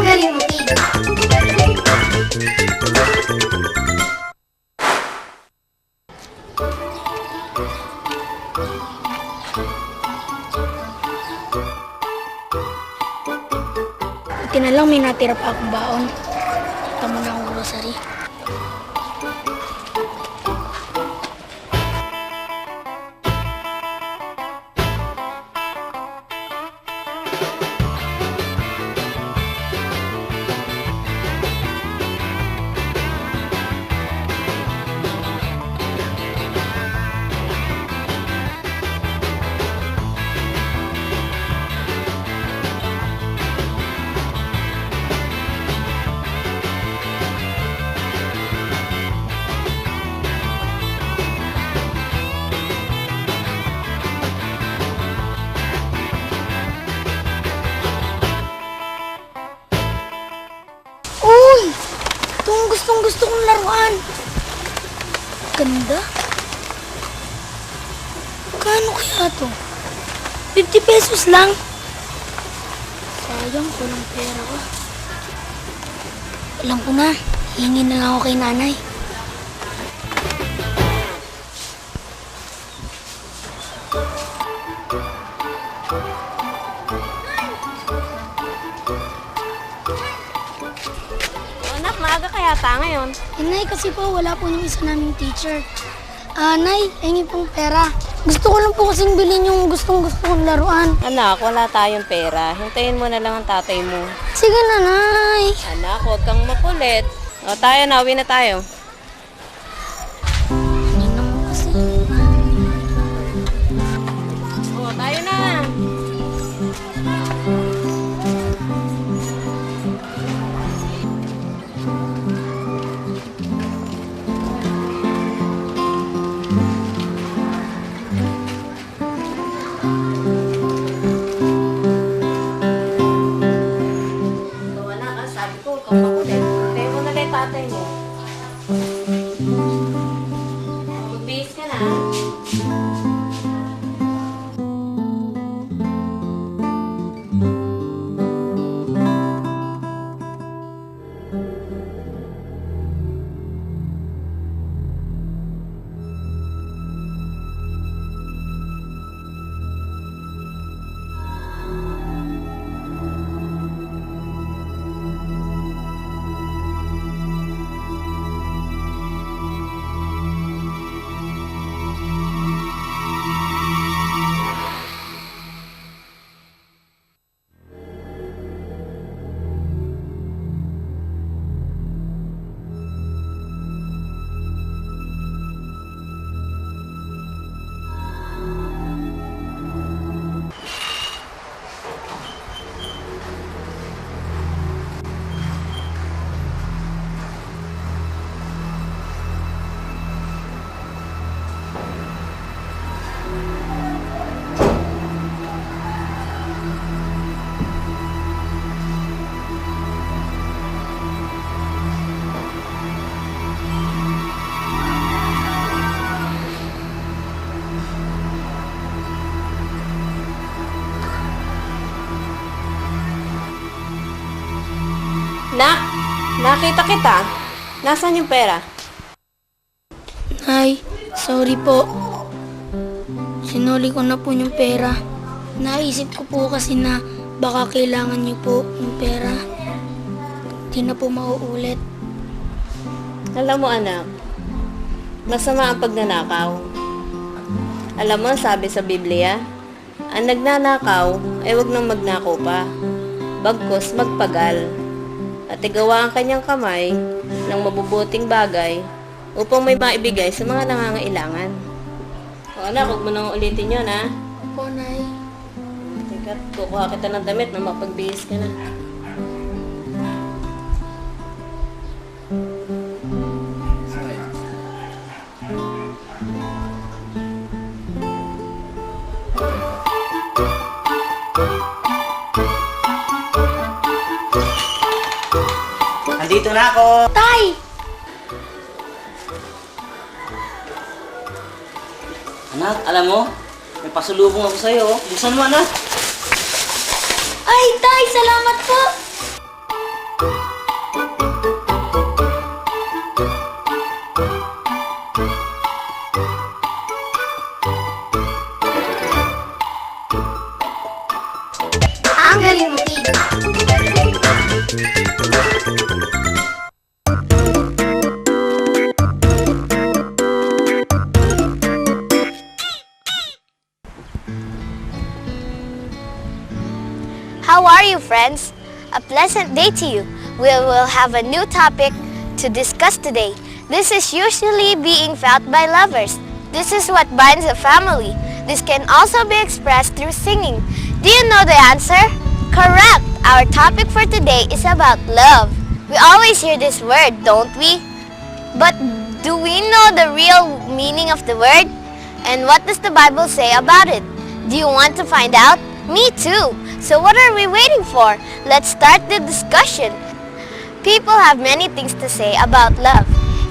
Ang mo, Pete. Buti lang may natira pa akong baon. Gustong gusto kong laruan. Ganda. Kano kaya to? 50 pesos lang. Sayang, kulang pera ko. Alam ko na, hingin na lang ako kay nanay. Maaga kaya ta ngayon. Eh, Nay, kasi po wala po yung isa naming teacher. Ah, Nay, hingi pong pera. Gusto ko lang po kasing bilhin yung gustong gusto kong laruan. Anak, wala tayong pera. Hintayin mo na lang ang tatay mo. Sige na, Nay. Anak, huwag kang makulit. O, tayo na. Uwi na tayo. Sabi ko, huwag kang makulit. Hintayin mo na yung tatay mo. Magbihis ka na. Nakita kita. Nasaan yung pera? Nay, sorry po. Sinuli ko na po yung pera. Naisip ko po kasi na baka kailangan niyo po yung pera. Di na po mauulit. Alam mo anak, masama ang pagnanakaw. Alam mo, sabi sa Biblia, ang nagnanakaw ay wag nang magnakaw pa. Bagkos magpagal. At igawa ang kanyang kamay ng mabubuting bagay upang may maibigay sa mga nangangailangan. O anak, huwag mo nang ulitin yun ha. Po, Nay. Teka, kukuha kita ng damit na mapagbihis ka na. na ako! Tay! Anak, alam mo, may pasulubong ako sa'yo. Buksan mo, anak! Ay, Tay! Salamat po! Ang galing mo, Kate! Friends. A pleasant day to you. We will have a new topic to discuss today. This is usually being felt by lovers. This is what binds a family. This can also be expressed through singing. Do you know the answer? Correct! Our topic for today is about love. We always hear this word, don't we? But do we know the real meaning of the word? And what does the Bible say about it? Do you want to find out? Me too. So what are we waiting for? Let's start the discussion. People have many things to say about love.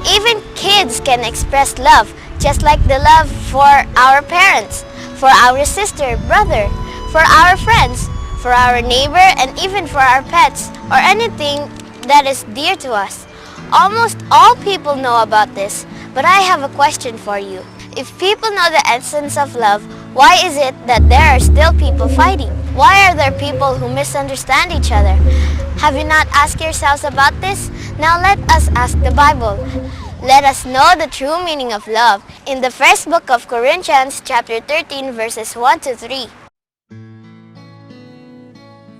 Even kids can express love, just like the love for our parents, for our sister, brother, for our friends, for our neighbor, and even for our pets, or anything that is dear to us. Almost all people know about this, but I have a question for you. If people know the essence of love, why is it that there are still people fighting? Why are there people who misunderstand each other? Have you not asked yourselves about this? Now let us ask the Bible. Let us know the true meaning of love in the first book of Corinthians chapter 13 verses 1 to 3.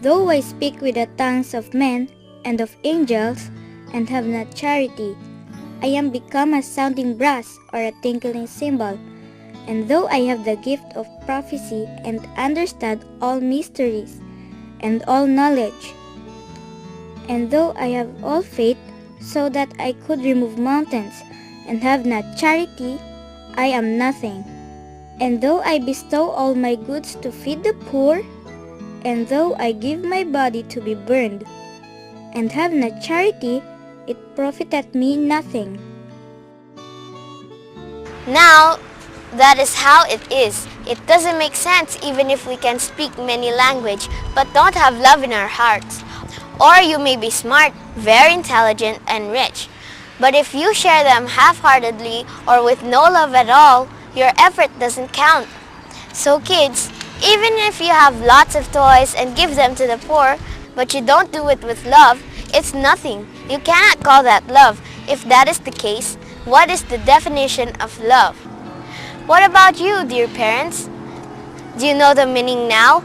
Though I speak with the tongues of men and of angels, and have not charity, I am become a sounding brass or a tinkling cymbal. And though I have the gift of prophecy and understand all mysteries and all knowledge, and though I have all faith so that I could remove mountains and have not charity, I am nothing. And though I bestow all my goods to feed the poor, and though I give my body to be burned, and have not charity, it profiteth me nothing. Now, that is how it is. It doesn't make sense even if we can speak many language but don't have love in our hearts. Or you may be smart, very intelligent, and rich. But if you share them half-heartedly or with no love at all, your effort doesn't count. So kids, even if you have lots of toys and give them to the poor, but you don't do it with love, it's nothing. You cannot call that love. If that is the case, what is the definition of love? What about you, dear parents? Do you know the meaning now?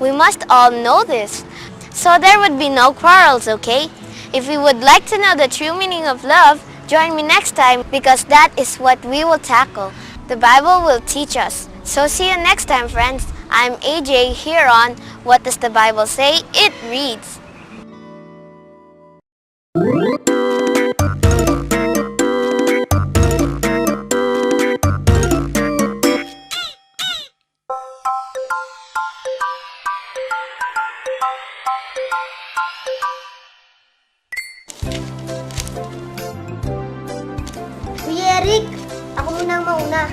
We must all know this. So there would be no quarrels, okay? If you would like to know the true meaning of love, join me next time because that is what we will tackle. The Bible will teach us. So see you next time, friends. I'm AJ here on What Does the Bible Say? It reads. Mauna.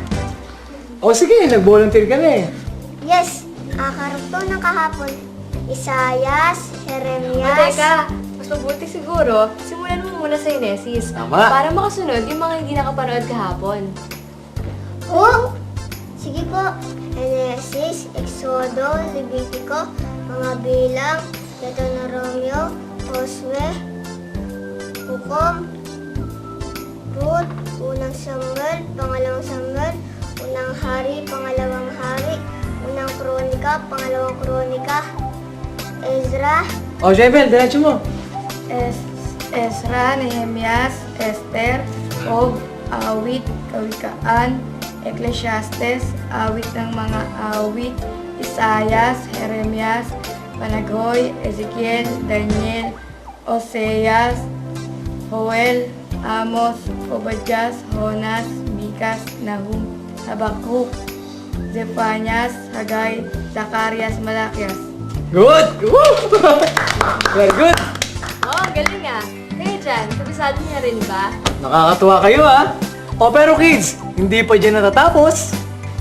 O sige, nag-volunteer ka na eh. Yes, akakarugto ng kahapon. Isayas, O Jeremias. teka, mas mabuti siguro, simulan mo muna sa Inesis. Tama. Para makasunod yung mga hindi nakapanood kahapon. Oh! Sige po. Genesis, Exodo, Levitico, mga bilang, Deuteronomio, Josue, Hukom, Kronika, Pangalawang Kronika, Ezra, O, Jebel, diretso mo. Es Esra, Nehemias, Esther, Job, Awit, Kawikaan, Ecclesiastes, Awit ng mga Awit, Isayas, Jeremias, Panagoy, Ezekiel, Daniel, Oseas, Joel, Amos, Obadias, Jonas, Mikas, Nahum, Habakuk, Zephanias, Hagay, Zacarias, Malakias. Good! Woo! Very good! Oh, galing ah. Kaya dyan, kabisado niya rin ba? Nakakatuwa kayo ah. O pero kids, hindi pa dyan natatapos.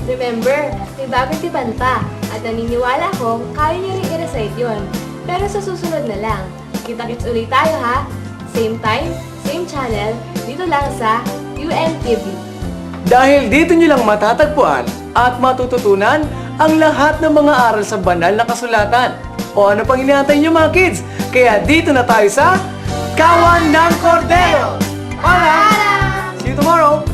Remember, may bagong tipan pa. At naniniwala ko, kaya niya rin i-recite yun. Pero sa susunod na lang. Kita-kits ulit tayo ha. Same time, same channel, dito lang sa UNTV. Dahil dito nyo lang matatagpuan at matututunan ang lahat ng mga aral sa banal na kasulatan. O ano pang inaantay nyo mga kids? Kaya dito na tayo sa Kawan ng Cordero! Para! See you tomorrow!